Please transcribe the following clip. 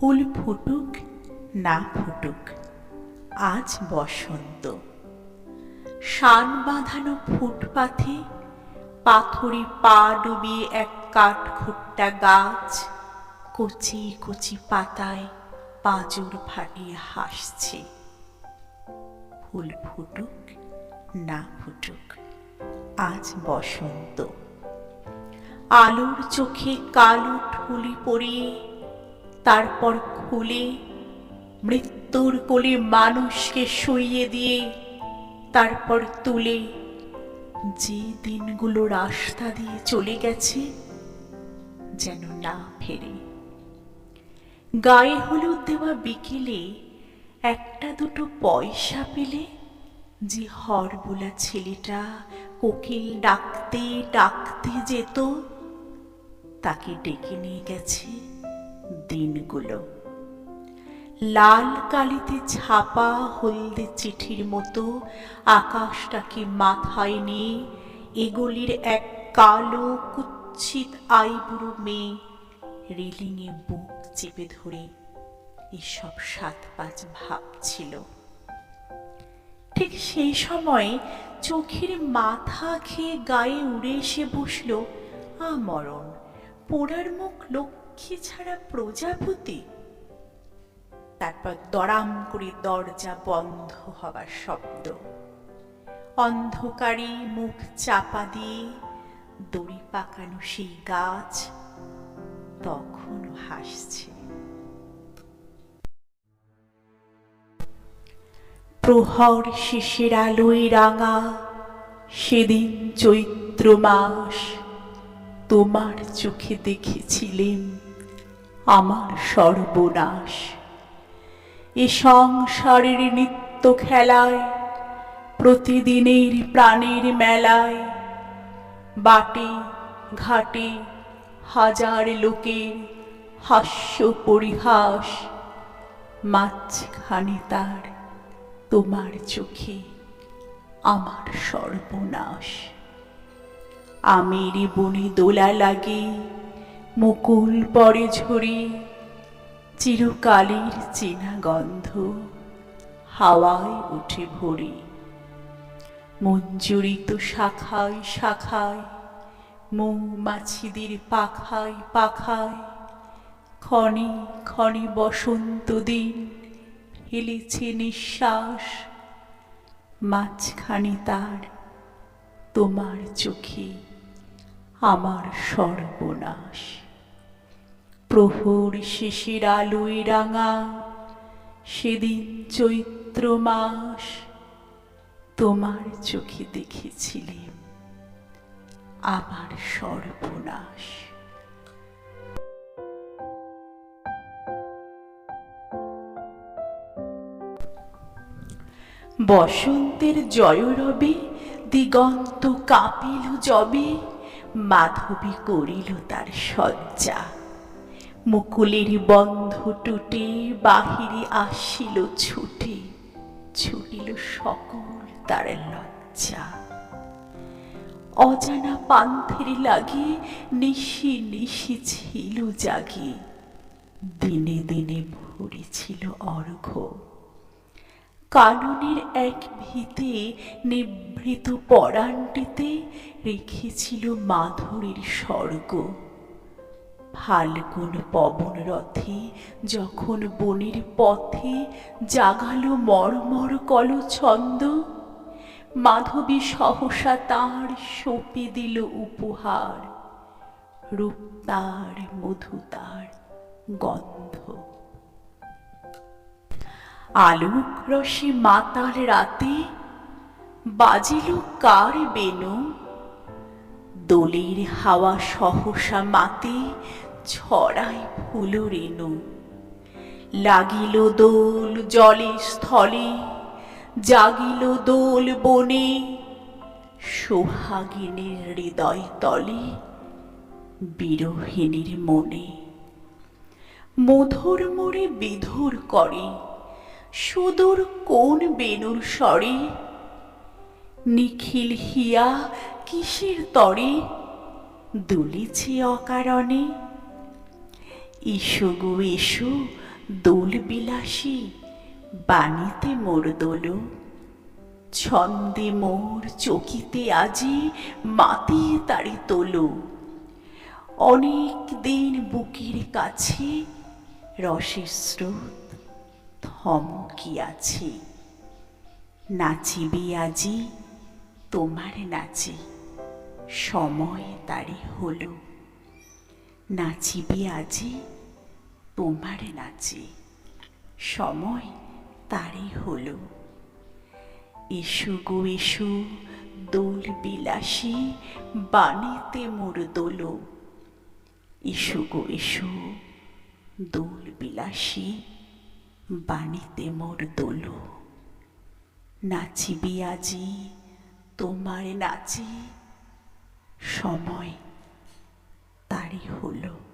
ফুল ফুটুক, না ফুটুক, আজ বসন্ত। শান বাঁধানো ফুটপাথে পাথরে পা ডুবিয়ে এক কাঠখোট্টা গাছ কচি কচি পাতায় পাঁজর ফাটিয়ে হাসছে। ফুল ফুটুক, না ফুটুক, আজ বসন্ত। আলোর চোখে কালো ঠুলি পরিয়ে তারপর খুলে মৃত্যুর কোলে মানুষকে শুইয়ে দিয়ে তারপর তুলে যে দিনগুলো রাস্তা দিয়ে চলে গেছে যেন না ফেরে। গায়ে হলুদ দেওয়া বিকেলে একটা দুটো পয়সা পেলে যে হরবোলা ছেলেটা কোকিল ডাকতে ডাকতে যেত, তাকে ডেকে নিয়ে গেছে। দিনগুলো। লাল কালিতে ছাপা হলদে চিঠির মতো আকাশটাকে মাথায় নিয়ে এগুলির এক কালো কুচ্ছিত আইবুড়ো মেয়ে রেলিংয়ে বুক চেপে ধরে এসব সাত পাঁচ ভাবছিল। ঠিক সেই সময় চোখের মাথা খেয়ে গায়ে উড়ে এসে বসল আমরণ। পোড়ার মুখ লক্ষ্মী ছাড়া প্রজাপতি? তারপর দড়াম করে দরজা বন্ধ হবার শব্দ। অন্ধকারে মুখ চাপা দিয়ে দড়ি পাকানো সেই গাছ তখনও হাসছে প্রহর শেষের আলোয় রাঙা সেদিন চৈত্র মাস, তোমার চোখে দেখেছিলেম আমার সর্বনাশ। এ সংসারের নিত্য খেলায়, প্রতিদিনের প্রাণের মেলায়, বাটে ঘাটে হাজার লোকের হাস্য পরিহাস, মাঝখানে তার তোমার চোখে আমার সর্বনাশ। আমের বনে দোলা লাগে মুকুল পরে ঝরে, চিরকালের চেনা গন্ধ হাওয়ায় উঠে ভরে। মঞ্জুরিত শাখায় শাখায়, মৌমাছিদের পাখায় পাখায়, ক্ষণে ক্ষণে বসন্ত দিন হেলেছে নিঃশ্বাস, মাঝখানে তার তোমার চোখে আমার সর্বনাশ। প্রহর শেষের আলোয় রাঙা, সেদিন চৈত্র মাস, তোমার চোখে দেখেছিলেন আমার সর্বনাশ। বসন্তের জয়রবে দিগন্ত কাঁপিল যবে মাধবী করিল তার শয্যা। মুকুলের বন্ধ টুটে বাহিরে আসিল ছুটে, ছুটিল সকল তার লজ্জা। অজানা পান্থের লাগে নিশি নিশি ছিল জাগে, দিনে দিনে ভরেছিল অর্ঘ্য। কাননের এক ভিতে নিভৃত পরাণটিতে রেখেছিল মাধুরীর স্বর্গ। ফাল্গুন পবন রথে যখন বনের পথে জাগালো মর্মর কল ছন্দ মাধবী সহসা তার সঁপে দিল উপহার, রূপ তার মধু তার গন্ধ। আলোক রসে মাতাল রাতে বাজিল কার বেনু দোলের হাওয়া সহসা মাতে ছড়ায় ফুল রেণু লাগিল দোল জলে স্থলে, জাগিল দোল বনে, সোহাগিনীর হৃদয় তলে, বিরোহিণীর মনে। মধুর মোড়ে বিধুর করে, সুদূর কোন বেনুর স্বরে, নিখিল হিয়া কিসের তরে, দুলিছে অকারণে এসো গো এসো দোল বিলাসী, বাণীতে মোর দোল। ছন্দে মোর চকিতে আজি মাতিয়ে তারি তোলো। অনেক দিন বুকের কাছে রসের স্রোত থমকিয়াছে নাচিবি আজি তোমার নাচে, সময় তারি হলো। নাচিবি আজি তোমার নাচি সময় তারই হলো। এসো গো, এসো, দোল বিলাসী বাণীতে মোর দোলো। এসো গো, এসো, দোল বিলাসী বাণীতে মোর দোলো। নাচিবি আজি, তোমার নাচি, সময় তারি হলো।